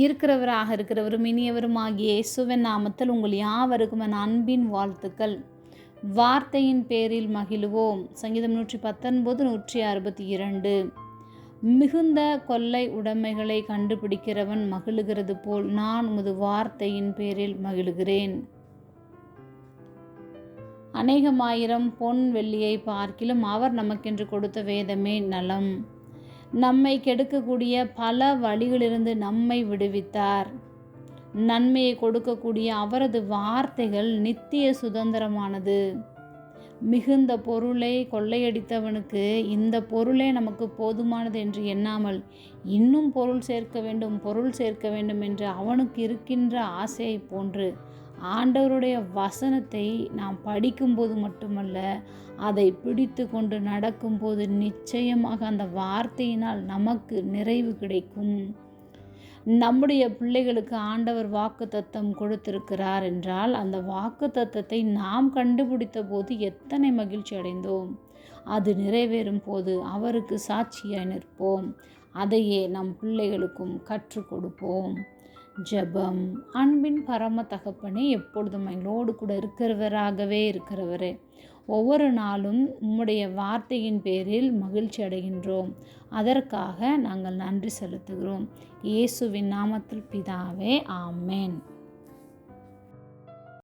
இருக்கிறவராக இருக்கிறவரும் இனியவரும் ஆகிய இயேசுவின் நாமத்தில் உங்கள் யாவருக்கும் என் அன்பின் வாழ்த்துக்கள். வார்த்தையின் பேரில் மகிழுவோம். சங்கீதம் நூற்றி பத்தொன்பது நூற்றி அறுபத்தி இரண்டு. மிகுந்த கொள்ளை உடைமைகளை கண்டுபிடிக்கிறவன் மகிழுகிறது போல் நான் உமது வார்த்தையின் பேரில் மகிழுகிறேன். அநேகமாயிரம் பொன் வெள்ளியை பார்க்கிலும் அவர் நமக்கென்று கொடுத்த வேதமே நலம். நம்மை கெடுக்கக்கூடிய பல வழிகளிலிருந்து நம்மை விடுவித்தார். நன்மையை கொடுக்கக்கூடிய அவரது வார்த்தைகள் நித்திய சுதந்திரமானது. மிகுந்த பொருளை கொள்ளையடித்தவனுக்கு இந்த பொருளே நமக்கு போதுமானது என்று எண்ணாமல் இன்னும் பொருள் சேர்க்க வேண்டும் பொருள் சேர்க்க வேண்டும் என்று அவனுக்கு இருக்கின்ற ஆசையை போன்று ஆண்டவருடைய வசனத்தை நாம் படிக்கும்போது மட்டுமல்ல அதை பிடித்து கொண்டு நடக்கும்போது நிச்சயமாக அந்த வார்த்தையினால் நமக்கு நிறைவு கிடைக்கும். நம்முடைய பிள்ளைகளுக்கு ஆண்டவர் வாக்கு தத்தம் கொடுத்திருக்கிறார் என்றால் அந்த வாக்கு தத்தத்தை நாம் கண்டுபிடித்த போது எத்தனை மகிழ்ச்சி அடைந்தோம். அது நிறைவேறும் போது அவருக்கு சாட்சியாய் நிற்போம். அதையே நம் பிள்ளைகளுக்கும் கற்றுக் கொடுப்போம். ஜெபம் அன்பின் பரம தகப்பனே எப்பொழுதும் எங்களோடு கூட இருக்கிறவராகவே இருக்கிறவரே. ஒவ்வொரு நாளும் உம்முடைய வார்த்தையின் பேரில் மகிழ்ச்சி அடைகின்றோம். அதற்காக நாங்கள் நன்றி செலுத்துகிறோம். இயேசுவின் நாமத்தில் பிதாவே ஆமேன்.